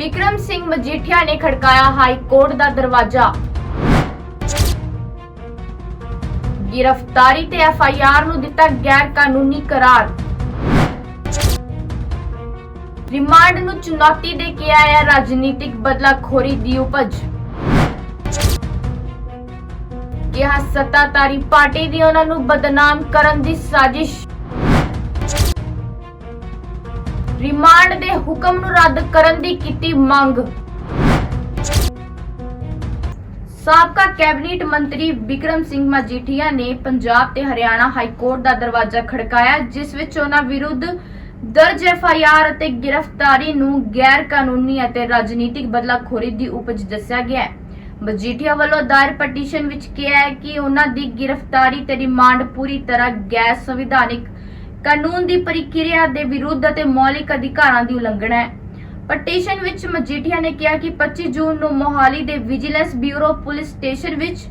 ਵਿਕਰਮ ਸਿੰਘ ਮਜੀਠੀਆ ਨੇ ਖੜਕਾਇਆ high court ਦਾ ਦਰਵਾਜ਼ਾ। ਗ੍ਰਿਫਤਾਰੀ ਤੇ ਐਫ ਆਈ ਆਰ ਨੂੰ ਦਿੱਤਾ ਗੈਰ ਕਾਨੂੰਨੀ ਕਰਾਰ। ਰਿਮਾਂਡ ਨੂੰ ਚੁਣੌਤੀ ਦੇ ਕੇ ਆਇਆ ਰਾਜਨੀਤਿਕ ਬਦਲਾਖੋਰੀ ਦੀ ਉਪਜ। ਕਿਹਾ ਸੱਤਾਧਾਰੀ ਪਾਰਟੀ ਦੀ ਉਹਨਾਂ ਨੂੰ ਬਦਨਾਮ ਕਰਨ ਦੀ ਸਾਜ਼ਿਸ਼। ਰਿਮਾਂਡ ਦੇ ਹੁਕਮ ਨੂੰ ਰੱਦ ਕਰਨ ਦੀ ਕੀਤੀ ਮੰਗ। ਸਾਬਕਾ ਕੈਬਨਿਟ ਮੰਤਰੀ ਵਿਕਰਮ ਸਿੰਘ ਮਜੀਠੀਆ ਨੇ ਪੰਜਾਬ ਤੇ ਹਰਿਆਣਾ ਹਾਈ ਕੋਰਟ ਦਾ ਦਰਵਾਜ਼ਾ ਖੜਕਾਇਆ, ਜਿਸ ਵਿੱਚ ਉਹਨਾਂ ਵਿਰੁੱਧ ਦਰਜ ਐਫ ਅਤੇ ਗ੍ਰਿਫਤਾਰੀ ਨੂੰ ਗੈਰ ਕਾਨੂੰਨੀ ਅਤੇ ਰਾਜਨੀਤਿਕ ਬਦਲਾਖੋਰੀ ਦੀ ਉਪਜ ਦੱਸਿਆ ਗਿਆ ਹੈ। ਮਜੀਠੀਆ ਵੱਲੋਂ ਦਾਇਰ ਪਟੀਸ਼ਨ ਵਿੱਚ ਕਿਹਾ ਹੈ ਕਿ ਉਹਨਾਂ ਦੀ ਗ੍ਰਿਫਤਾਰੀ ਤੇ ਰਿਮਾਂਡ ਪੂਰੀ ਤਰ੍ਹਾਂ ਗੈਰ ਸੰਵਿਧਾਨਿਕ ਕਾਨੂੰਨ ਦੀ ਪ੍ਰਕਿਰਿਆ ਦੇ ਵਿਰੁੱਧ ਅਤੇ ਮੌਲਿਕ ਅਧਿਕਾਰਾਂ ਦੀ ਉਲੰਘਣਾ ਹੈ। ਪਟੀਸ਼ਨ ਵਿੱਚ ਮਜੀਠੀਆ ਨੇ ਕਿਹਾ ਕਿ 25 ਜੂਨ ਨੂੰ ਮੋਹਾਲੀ ਦੇ ਵਿਜੀਲੈਂਸ ਬਿਊਰੋ ਪੁਲਿਸ ਸਟੇਸ਼ਨ ਵਿੱਚ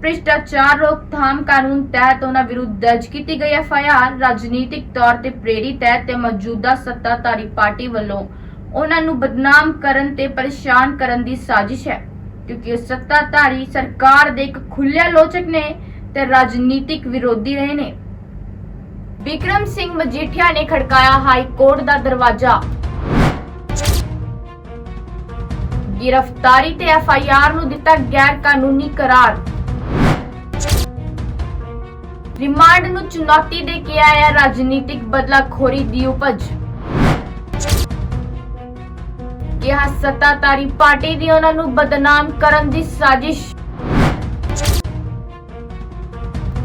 ਭ੍ਰਿਸ਼ਟਾਚਾਰ ਰੋਕਥਾਮ ਕਾਨੂੰਨ ਤਹਿਤ ਉਹਨਾਂ ਵਿਰੁੱਧ ਦਰਜ ਕੀਤੀ ਗਈ ਐਫ ਰਾਜਨੀਤਿਕ ਤੌਰ ਤੇ ਪ੍ਰੇਰਿਤ ਹੈ ਤੇ ਮੌਜੂਦਾ ਸੱਤਾਧਾਰੀ ਪਾਰਟੀ ਵੱਲੋਂ ਉਹਨਾਂ ਨੂੰ ਬਦਨਾਮ ਕਰਨ ਤੇ ਪਰੇਸ਼ਾਨ ਕਰਨ ਦੀ ਸਾਜ਼ਿਸ਼ ਹੈ, ਕਿਉਂਕਿ ਸੱਤਾਧਾਰੀ ਸਰਕਾਰ ਦੇ ਇੱਕ ਖੁੱਲੇ ਲੋਚਕ ਨੇ ਤੇ ਰਾਜਨੀਤਿਕ ਵਿਰੋਧੀ ਰਹੇ ਨੇ। ਵਿਕਰਮ ਸਿੰਘ ਮਜੀਠੀਆ ਨੇ ਖੜਕਾਇਆ ਹਾਈ ਕੋਰਟ ਦਾ ਦਰਵਾਜ਼ਾ। ਗ੍ਰਿਫਤਾਰੀ ਤੇ ਐਫ ਆਈ ਆਰ ਨੂੰ ਦਿੱਤਾ ਗੈਰ ਕਾਨੂੰਨੀ ਕਰਾਰ। ਰਿਮਾਂਡ ਨੂੰ ਚੁਣੌਤੀ ਦੇ ਕੇ ਆਇਆ ਰਾਜਨੀਤਿਕ ਬਦਲਾਖੋਰੀ ਦੀ ਉਪਜ। ਕਿਹਾ ਸੱਤਾਧਾਰੀ ਪਾਰਟੀ ਦੀ ਉਹਨਾਂ ਨੂੰ ਬਦਨਾਮ ਕਰਨ ਦੀ ਸਾਜ਼ਿਸ਼।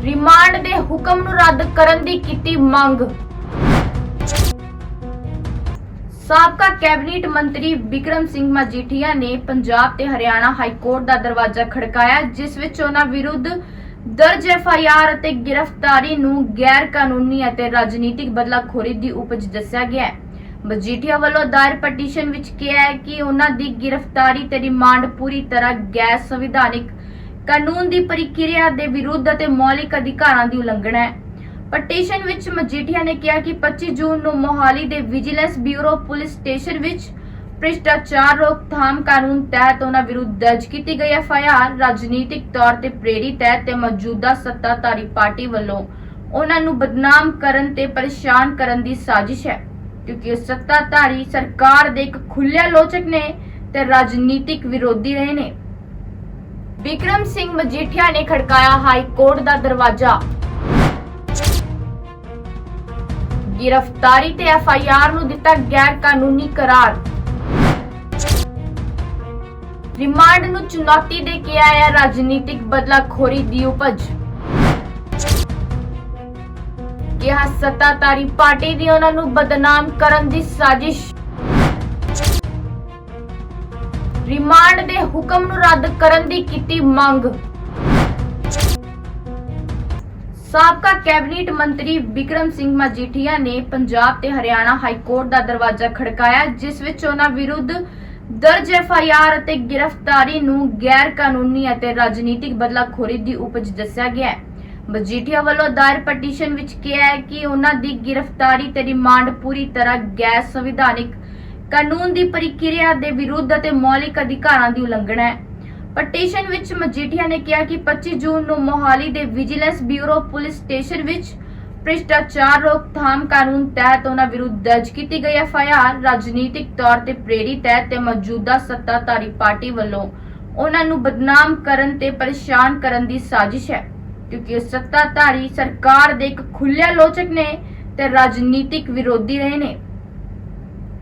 ਰਿਮਾਂਡ ਦੇ ਹੁਕਮ ਨੂੰ ਰੱਦ ਕਰਨ ਦੀ ਕੀਤੀ ਮੰਗ। ਸਾਬਕਾ ਕੈਬਨਿਟ ਮੰਤਰੀ ਵਿਕਰਮ ਸਿੰਘ ਮਜੀਠੀਆ ਨੇ ਪੰਜਾਬ ਤੇ ਹਰਿਆਣਾ ਹਾਈ ਕੋਰਟ ਦਾ ਦਰਵਾਜ਼ਾ ਖੜਕਾਇਆ, ਜਿਸ ਵਿੱਚ ਉਹਨਾਂ ਵਿਰੁੱਧ ਦਰਜ ਐਫ ਅਤੇ ਗ੍ਰਿਫਤਾਰੀ ਨੂੰ ਗੈਰ ਕਾਨੂੰਨੀ ਅਤੇ ਰਾਜਨੀਤਿਕ ਬਦਲਾਖੋਰੀ ਦੀ ਉਪਜ ਦੱਸਿਆ ਗਿਆ ਹੈ। ਮਜੀਠੀਆ ਵੱਲੋਂ ਦਾਇਰ ਪਟੀਸ਼ਨ ਵਿੱਚ ਕਿਹਾ ਹੈ ਕਿ ਉਹਨਾਂ ਦੀ ਗ੍ਰਿਫਤਾਰੀ ਤੇ ਰਿਮਾਂਡ ਪੂਰੀ ਤਰ੍ਹਾਂ ਗੈਰ ਸੰਵਿਧਾਨਿਕ ਕਾਨੂੰਨ ਦੀ ਪ੍ਰਕਿਰਿਆ ਦੇ ਵਿਰੁੱਧ ਅਤੇ ਮੌਲਿਕ ਅਧਿਕਾਰਾਂ ਦੀ ਉਲੰਘਣਾ ਹੈ। ਪਟੀਸ਼ਨ ਵਿੱਚ ਮਜੀਠੀਆ ਨੇ ਕਿਹਾ ਕਿ 25 ਜੂਨ ਨੂੰ ਮੋਹਾਲੀ ਦੇ ਵਿਜੀਲੈਂਸ ਬਿਊਰੋ ਪੁਲਿਸ ਸਟੇਸ਼ਨ ਵਿੱਚ ਭ੍ਰਿਸ਼ਟਾਚਾਰ ਰੋਕਥਾਮ ਕਾਨੂੰਨ ਤਹਿਤ ਉਹਨਾਂ ਵਿਰੁੱਧ ਦਰਜ ਕੀਤੀ ਗਈ ਐਫ ਰਾਜਨੀਤਿਕ ਤੌਰ ਤੇ ਪ੍ਰੇਰਿਤ ਹੈ ਤੇ ਮੌਜੂਦਾ ਸੱਤਾਧਾਰੀ ਪਾਰਟੀ ਵੱਲੋਂ ਉਹਨਾਂ ਨੂੰ ਬਦਨਾਮ ਕਰਨ ਤੇ ਪਰੇਸ਼ਾਨ ਕਰਨ ਦੀ ਸਾਜ਼ਿਸ਼ ਹੈ, ਕਿਉਂਕਿ ਸੱਤਾਧਾਰੀ ਸਰਕਾਰ ਦੇ ਇੱਕ ਖੁੱਲੇ ਲੋਚਕ ਨੇ ਤੇ ਰਾਜਨੀਤਿਕ ਵਿਰੋਧੀ ਰਹੇ ਨੇ। ਵਿਕਰਮ ਸਿੰਘ ਮਜੀਠੀਆ ਨੇ ਖੜਕਾਇਆ ਹਾਈ ਕੋਰਟ ਦਾ ਦਰਵਾਜ਼ਾ। ਗ੍ਰਿਫਤਾਰੀ ਤੇ ਐਫ ਆਈ ਆਰ ਨੂੰ ਦਿੱਤਾ ਗੈਰ ਕਾਨੂੰਨੀ ਕਰਾਰ। ਰਿਮਾਂਡ ਨੂੰ ਚੁਣੌਤੀ ਦੇ ਕੇ ਆਇਆ ਰਾਜਨੀਤਿਕ ਬਦਲਾਖੋਰੀ ਦੀ ਉਪਜ। ਕਿਹਾ ਸੱਤਾਧਾਰੀ ਪਾਰਟੀ ਦੀ ਉਹਨਾਂ ਨੂੰ ਬਦਨਾਮ ਕਰਨ ਦੀ ਸਾਜ਼ਿਸ਼। ਰਿਮਾਂਡ ਦੇ ਹੁਕਮ ਨੂੰ ਰੱਦ ਕਰਨ ਦੀ ਕੀਤੀ ਮੰਗ। ਸਾਬਕਾ ਕੈਬਨਿਟ ਮੰਤਰੀ ਵਿਕਰਮ ਸਿੰਘ ਮਜੀਠੀਆ ਨੇ ਪੰਜਾਬ ਤੇ ਹਰਿਆਣਾ ਹਾਈ ਕੋਰਟ ਦਾ ਦਰਵਾਜ਼ਾ ਖੜਕਾਇਆ, ਜਿਸ ਵਿੱਚ ਉਹਨਾਂ ਵਿਰੁੱਧ ਦਰਜ ਐਫ ਅਤੇ ਗ੍ਰਿਫਤਾਰੀ ਨੂੰ ਗੈਰ ਕਾਨੂੰਨੀ ਅਤੇ ਰਾਜਨੀਤਿਕ ਬਦਲਾਖੋਰੀ ਦੀ ਉਪਜ ਦੱਸਿਆ ਗਿਆ ਹੈ। ਮਜੀਠੀਆ ਵੱਲੋਂ ਦਾਇਰ ਪਟੀਸ਼ਨ ਵਿੱਚ ਕਿਹਾ ਹੈ ਕਿ ਉਹਨਾਂ ਦੀ ਗ੍ਰਿਫਤਾਰੀ ਤੇ ਰਿਮਾਂਡ ਪੂਰੀ ਤਰ੍ਹਾਂ ਗੈਰ ਸੰਵਿਧਾਨਿਕ ਕਾਨੂੰਨ ਦੀ ਪ੍ਰਕਿਰਿਆ ਦੇ ਵਿਰੁੱਧ ਅਤੇ ਮੌਲਿਕ ਅਧਿਕਾਰਾਂ ਦੀ ਉਲੰਘਣਾ ਹੈ। ਪਟੀਸ਼ਨ ਵਿੱਚ ਮਜੀਠੀਆ ਨੇ ਕਿਹਾ ਕਿ 25 ਜੂਨ ਨੂੰ ਮੋਹਾਲੀ ਦੇ ਵਿਜੀਲੈਂਸ ਬਿਊਰੋ ਪੁਲਿਸ ਸਟੇਸ਼ਨ ਵਿੱਚ ਭ੍ਰਿਸ਼ਟਾਚਾਰ ਰੋਕਥਾਮ ਕਾਨੂੰਨ ਤਹਿਤ ਉਹਨਾਂ ਵਿਰੁੱਧ ਦਰਜ ਕੀਤੀ ਗਈ ਐਫ ਰਾਜਨੀਤਿਕ ਤੌਰ ਤੇ ਪ੍ਰੇਰਿਤ ਹੈ ਤੇ ਮੌਜੂਦਾ ਸੱਤਾਧਾਰੀ ਪਾਰਟੀ ਵੱਲੋਂ ਉਹਨਾਂ ਨੂੰ ਬਦਨਾਮ ਕਰਨ ਤੇ ਪਰੇਸ਼ਾਨ ਕਰਨ ਦੀ ਸਾਜ਼ਿਸ਼ ਹੈ, ਕਿਉਂਕਿ ਸੱਤਾਧਾਰੀ ਸਰਕਾਰ ਦੇ ਇੱਕ ਖੁੱਲੇ ਲੋਚਕ ਨੇ ਤੇ ਰਾਜਨੀਤਿਕ ਵਿਰੋਧੀ ਰਹੇ ਨੇ।